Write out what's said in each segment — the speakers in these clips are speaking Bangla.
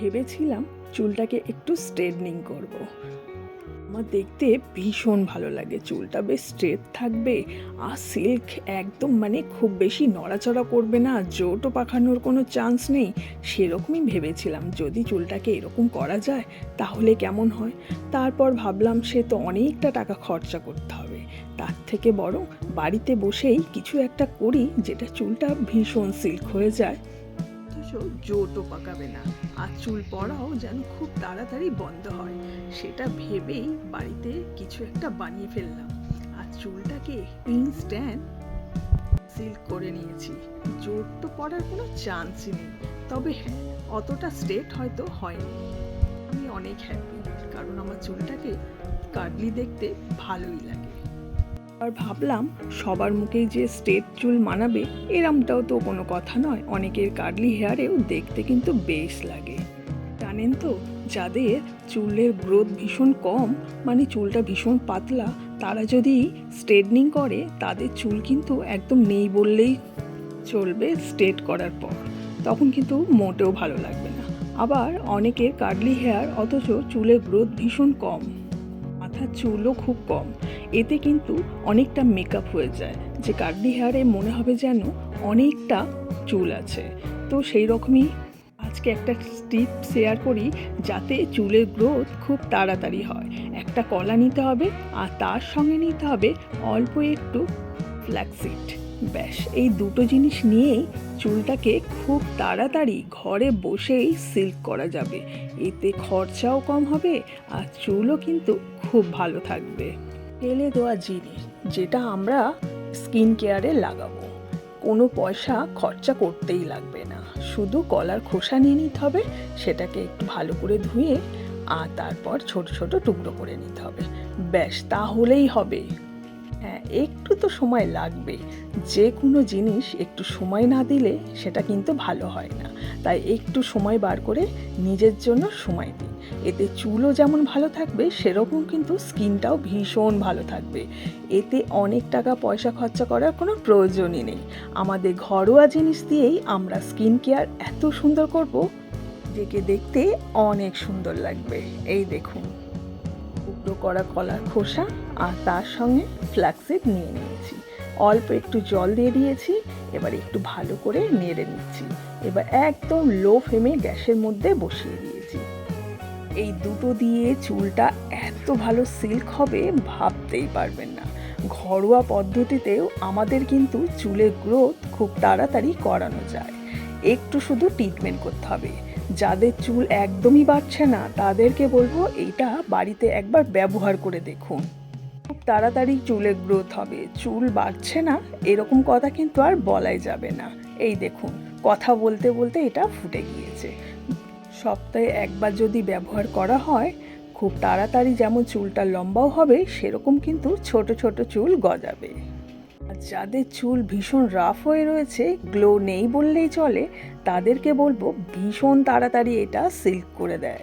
ভেবেছিলাম চুলটাকে একটু স্ট্রেটনিং করব। আমার দেখতে ভীষণ ভালো লাগে, চুলটা বেশ স্ট্রেট থাকবে, আর সিল্ক একদম মানে খুব বেশি নড়াচড়া করবে না, জোটও পাখানোর কোনো চান্স নেই। সেরকমই ভেবেছিলাম, যদি চুলটাকে এরকম করা যায়, তাহলে কেমন হয়? তারপর ভাবলাম সে তো অনেকটা টাকা খরচা করতে হবে। তার থেকে বরং বাড়িতে বসেই কিছু একটা করি, যেটা চুলটা ভীষণ সিল্ক হয়ে যায়। জোটও পাকাবে না। আর চুল পড়াও যেন খুব তাড়াতাড়ি বন্ধ হয়। সেটা ভেবেই বাড়িতে কিছু একটা বানিয়ে ফেললাম। আর চুলটাকে ইনস্ট্যান্ট সিল্ক করে নিয়েছি। জোট তো পড়ার কোনো চান্সই নেই। তবে হ্যাঁ অতটা স্ট্রেট হয়তো হয়নি। আমি অনেক হ্যাপি কারণ আমার চুলটাকে কাটলি দেখতে ভালোই লাগে। আর ভাবলাম সবার মুখেই যে স্টেট চুল মানাবে, এরমটাও তো কোনো কথা নয়। অনেকের কার্লি হেয়ারেও দেখতে কিন্তু বেশ লাগে। জানেন তো, যাদের চুলের গ্রোথ ভীষণ কম মানে চুলটা ভীষণ পাতলা, তারা যদি স্ট্রেটনিং করে, তাদের চুল কিন্তু একদম নেই বললেই চলবে স্ট্রেট করার পর। তখন কিন্তু মোটেও ভালো লাগবে না। আবার অনেকের কার্লি হেয়ার অথচ চুলের গ্রোথ ভীষণ কম। মাথার চুলও খুব কম। এতে কিন্তু অনেকটা মেকআপ হয়ে যায়, যে কার্লি হেয়ারে মনে হবে যেন অনেকটা চুল আছে। তো সেই রকমই আজকে একটা টিপ শেয়ার করি, যাতে চুলের গ্রোথ খুব তাড়াতাড়ি হয়। একটা কলা নিতে হবে, আর তার সঙ্গে নিতে হবে অল্প একটু ফ্ল্যাক্সিড ব্যাস, এই দুটো জিনিস নিয়েই চুলটাকে খুব তাড়াতাড়ি ঘরে বসেই সিল্ক করা যাবে। এতে খরচাও কম হবে, আর চুলও কিন্তু খুব ভালো থাকবে। ফেলে দেওয়া জিনিস যেটা আমরা স্কিন কেয়ারে লাগাবো। কোনো পয়সা খরচা করতেই লাগবে না। শুধু কলার খোসা নিয়ে নিতে হবে, সেটাকে একটু ভালো করে ধুয়ে, আর তারপর ছোট ছোট টুকরো করে নিতে হবে। ব্যাস, তাহলেই হবে। একটু তো সময় লাগবে। যে কোনো জিনিস একটু সময় না দিলে সেটা কিন্তু ভালো হয় না। তাই একটু সময় বার করে নিজের জন্য সময় দিন। এতে চুলও যেমন ভালো থাকবে, সেরকম কিন্তু স্কিনটাও ভীষণ ভালো থাকবে। এতে অনেক টাকা পয়সা খরচা করার কোনো প্রয়োজনই নেই। আমাদের ঘরোয়া জিনিস দিয়েই আমরা স্কিন কেয়ার এত সুন্দর করব যেকে দেখতে অনেক সুন্দর লাগবে। এই দেখুন। টুকরো করা কলার খোসা আর তার সঙ্গে ফ্ল্যাক্সিড নিয়ে নিয়েছি। অল্প একটু জল দিয়ে দিয়েছি, এবার একটু ভালো করে নেড়ে নিচ্ছি। এবার একদম লো ফ্লেমে গ্যাসের মধ্যে বসিয়ে দিয়েছি। এই দুটো দিয়ে চুলটা এত ভালো সিল্ক হবে ভাবতেই পারবেন না। ঘরোয়া পদ্ধতিতেও আমাদের কিন্তু চুলের গ্রোথ খুব তাড়াতাড়ি করানো যায়। একটু শুধু ট্রিটমেন্ট করতে হবে। যাদের চুল একদমই বাড়ছে না, তাদেরকে বলব এইটা বাড়িতে একবার ব্যবহার করে দেখুন। খুব তাড়াতাড়ি চুলের গ্রোথ হবে। চুল বাড়ছে না, এরকম কথা কিন্তু আর বলাই যাবে না। এই দেখুন, কথা বলতে বলতে এটা ফুটে গিয়েছে। সপ্তাহে একবার যদি ব্যবহার করা হয়, খুব তাড়াতাড়ি যেমন চুলটা লম্বাও হবে, সেরকম কিন্তু ছোট ছোট চুল গজাবে। যাদের চুল ভীষণ রাফ হয়ে রয়েছে গ্লো নেই বললেই চলে, তাদেরকে বলব ভীষণ তাড়াতাড়ি এটা সিল্ক করে দেয়।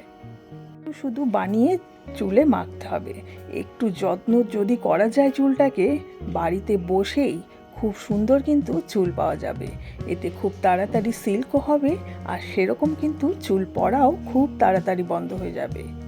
শুধু বানিয়ে চুলে মাখতে হবে। একটু যত্ন যদি করা যায় চুলটাকে, বাড়িতে বসেই খুব সুন্দর কিন্তু চুল পাওয়া যাবে। এতে খুব তাড়াতাড়ি সিল্কও হবে আর সেরকম কিন্তু চুল পড়াও খুব তাড়াতাড়ি বন্ধ হয়ে যাবে।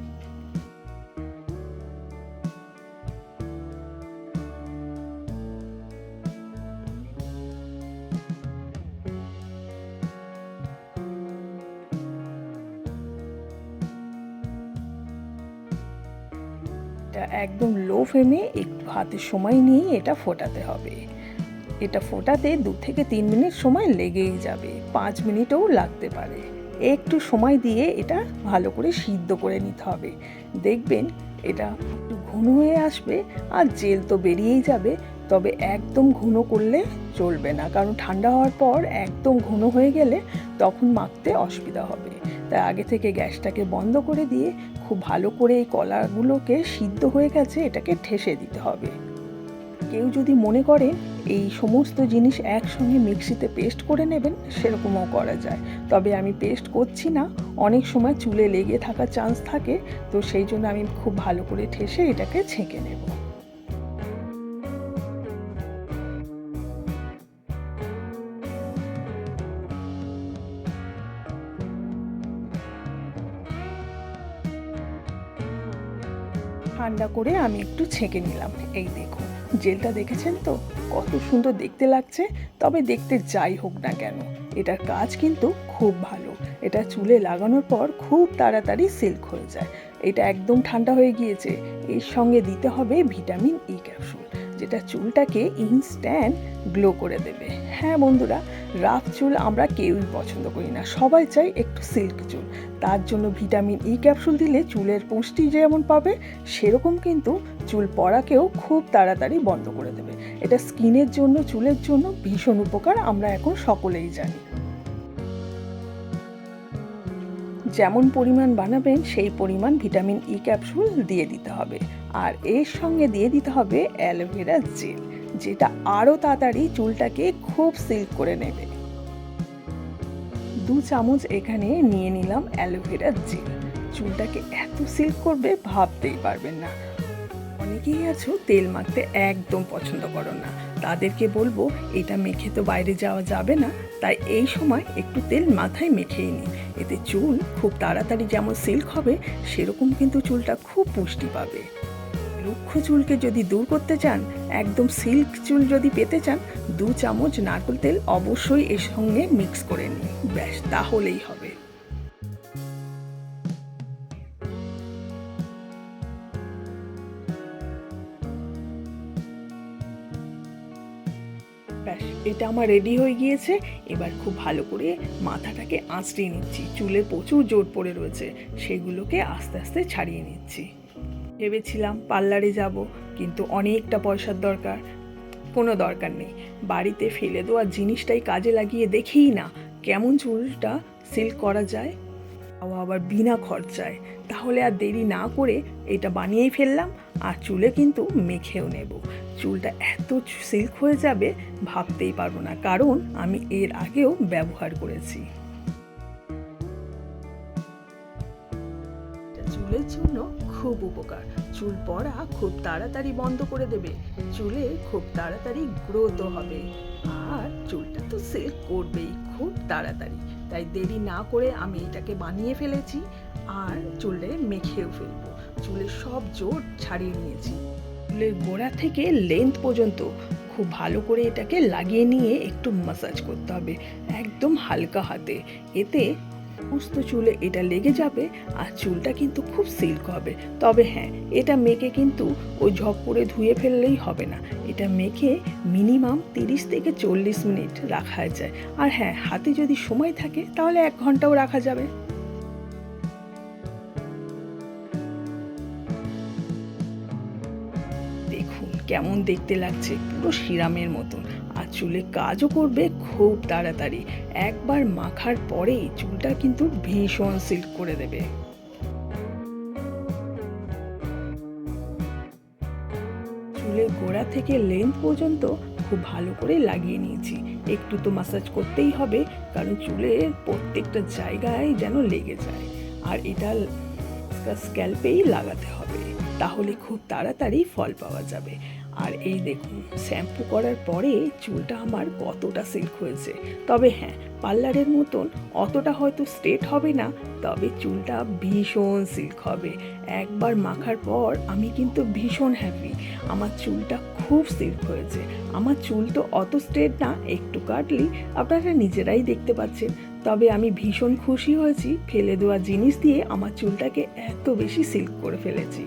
এটা একদম লো ফ্লেমে একটু হাতে সময় নিয়েই এটা ফোটাতে হবে। এটা ফোটাতে দু থেকে তিন মিনিট সময় লেগেই যাবে, পাঁচ মিনিটও লাগতে পারে। একটু সময় দিয়ে এটা ভালো করে সিদ্ধ করে নিতে হবে। দেখবেন এটা একটু ঘন হয়ে আসবে আর জেল তো বেরিয়েই যাবে তবে একদম ঘন করলে চলবে না। কারণ ঠান্ডা হওয়ার পর একদম ঘন হয়ে গেলে তখন মাখতে অসুবিধা হবে। তাই আগে থেকে গ্যাসটাকে বন্ধ করে দিয়ে খুব ভালো করে এই কলাগুলোকে সিদ্ধ হয়ে গেছে, এটাকে ঠেসে দিতে হবে। কেউ যদি মনে করে এই সমস্ত জিনিস একসঙ্গে মিক্সিতে পেস্ট করে নেবেন, সেরকমও করা যায়। তবে আমি পেস্ট করছি না, অনেক সময় চুলে লেগে থাকার চান্স থাকে, তো সেই জন্য আমি খুব ভালো করে ঠেসে এটাকে ছেঁকে নেব। ঠান্ডা করে আমি একটু ছেঁকে নিলাম। এই দেখুন, জেলটা দেখেছেন তো? কত সুন্দর দেখতে লাগছে, তবে দেখতে যাই হোক না কেন, এটার কাজ কিন্তু খুব ভালো। এটা চুলে লাগানোর পর খুব তাড়াতাড়ি সিল্ক হয়ে যায়। এটা একদম ঠান্ডা হয়ে গিয়েছে। এর সঙ্গে দিতে হবে ভিটামিন ই ক্যাপসুল, যেটা চুলটাকে ইনস্ট্যান্ট গ্লো করে দেবে। হ্যাঁ বন্ধুরা রাফ চুল আমরা কেউই পছন্দ করি না। সবাই চাই একটু সিল্ক চুল। তার জন্য ভিটামিন ই ক্যাপসুল দিলে চুলের পুষ্টি যেমন পাবে, সেরকম কিন্তু চুল পড়াকেও খুব তাড়াতাড়ি বন্ধ করে দেবে। এটা স্কিনের জন্য, চুলের জন্য ভীষণ উপকার, আমরা এখন সকলেই জানি। যেমন পরিমাণ বানাবেন, সেই পরিমাণ ভিটামিন ই ক্যাপসুল দিয়ে দিতে হবে। আর এর সঙ্গে দিয়ে দিতে হবে অ্যালোভেরা জেল। যেটা আরও তাড়াতাড়ি চুলটাকে খুব সিল্ক করে নেবে। দু চামচ এখানে নিয়ে নিলাম অ্যালোভেরার জেল। চুলটাকে এত সিল্ক করবে ভাবতেই পারবেন না। অনেকেই আছো তেল মাখতে একদম পছন্দ করো না। তাদেরকে বলব, এটা মেখে তো বাইরে যাওয়া যাবে না, তাই এই সময় একটু তেল মাথায় মেখেই নিন। এতে চুল খুব তাড়াতাড়ি যেমন সিল্ক হবে, সেরকম কিন্তু চুলটা খুব পুষ্টি পাবে। রুক্ষ চুলকে যদি দূর করতে চান, একদম সিল্ক চুল যদি পেতে চান, দু চামচ নারকেল তেল অবশ্যই এর সঙ্গে মিক্স করে নিন। ব্যাস, তাহলেই হবে। ব্যাস, এটা আমার রেডি হয়ে গিয়েছে। এবার খুব ভালো করে মাথাটাকে আঁচড়িয়ে নিচ্ছি। চুলে প্রচুর জোর পড়ে রয়েছে। সেগুলোকে আস্তে আস্তে ছাড়িয়ে নিচ্ছি। ভেবেছিলাম পার্লারে যাব, কিন্তু অনেকটা পয়সার দরকার। কোনো দরকার নেই। বাড়িতে ফেলে দেওয়া জিনিসটাই কাজে লাগিয়ে দেখেই না কেমন চুলটা সিল্ক করা যায়। তাও আবার বিনা খরচায়। তাহলে আর দেরি না করে এটা বানিয়েই ফেললাম, আর চুলে কিন্তু মেখেও নেব। চুলটা এত সিল্ক হয়ে যাবে, ভাবতেই পারব না, কারণ আমি এর আগেও ব্যবহার করেছি। চুলের জন্য খুব উপকার। চুল পড়া খুব তাড়াতাড়ি বন্ধ করে দেবে। চুলে খুব তাড়াতাড়ি গ্রোথও হবে। আর চুলটা তো সিল্ক করবেই, খুব তাড়াতাড়ি। তাই দেরি না করে আমি এটাকে বানিয়ে ফেলেছি আর চুলে মেখেও ফেলব। চুলের সব জোর ছাড়িয়ে নিয়েছি। চুলের গোড়া থেকে লেন্থ পর্যন্ত খুব ভালো করে এটাকে লাগিয়ে নিয়ে একটু মাসাজ করতে হবে, একদম হালকা হাতে। এতে সমস্ত চুলে এটা লেগে যাবে আর চুলটা কিন্তু খুব সিল্ক হবে। তবে হ্যাঁ এটা মেখে কিন্তু ওই ঝপ করে ধুয়ে ফেললেই হবে না। এটা মেখে মিনিমাম তিরিশ থেকে চল্লিশ মিনিট রাখা যায়। আর হ্যাঁ হাতে যদি সময় থাকে তাহলে এক ঘন্টাও রাখা যাবে। দেখুন, কেমন দেখতে লাগছে পুরো সিরামের মতন। চুলে কাজও করবে খুব তাড়াতাড়ি। একবার মাখার পরেই চুলটা কিন্তু ভীষণ সিল্ক করে দেবে। চুলের গোড়া থেকে লেন্থ পর্যন্ত খুব ভালো করে লাগিয়ে নিয়েছি। একটু তো মাসাজ করতেই হবে, কারণ চুলের প্রত্যেকটা জায়গায় যেন লেগে যায়। আর এটা স্ক্যাল্পেই লাগাতে হবে, তাহলে খুব তাড়াতাড়ি ফল পাওয়া যাবে। আর এই দেখুন, শ্যাম্পু করার পরে চুলটা আমার কতটা সিল্ক হয়েছে। তবে হ্যাঁ পার্লারের মতন অতটা হয়তো স্ট্রেট হবে না, তবে চুলটা ভীষণ সিল্ক হবে। একবার মাখার পর আমি কিন্তু ভীষণ হ্যাপি আমার চুলটা খুব সিল্ক হয়েছে। আমার চুল তো অত স্ট্রেট না, একটু কাটলি আপনারা নিজেরাই দেখতে পাচ্ছেন। তবে আমি ভীষণ খুশি হয়েছি, ফেলে দেওয়া জিনিস দিয়ে আমার চুলটাকে এত বেশি সিল্ক করে ফেলেছি।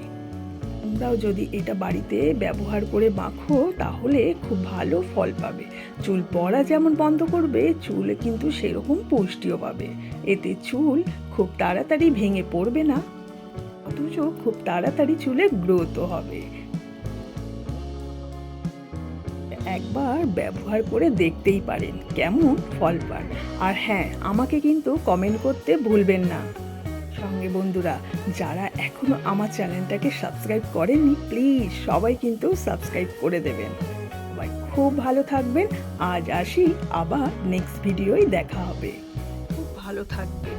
তোমরাও যদি এটা বাড়িতে ব্যবহার করে মাখো, তাহলে খুব ভালো ফল পাবে। চুল পড়া যেমন বন্ধ করবে, চুল কিন্তু সেরকম পুষ্টিও পাবে। এতে চুল খুব তাড়াতাড়ি ভেঙে পড়বে না, অথচ খুব তাড়াতাড়ি চুলে গ্রোথও হবে। একবার ব্যবহার করে দেখতেই পারেন কেমন ফল পান। আর হ্যাঁ আমাকে কিন্তু কমেন্ট করতে ভুলবেন না। সঙ্গে বন্ধুরা, যারা এখনও আমার চ্যানেলটাকে সাবস্ক্রাইব করেননি প্লিজ সবাই কিন্তু সাবস্ক্রাইব করে দেবেন। সবাই খুব ভালো থাকবেন, আজ আসি আবার নেক্সট ভিডিওই দেখা হবে। খুব ভালো থাকবে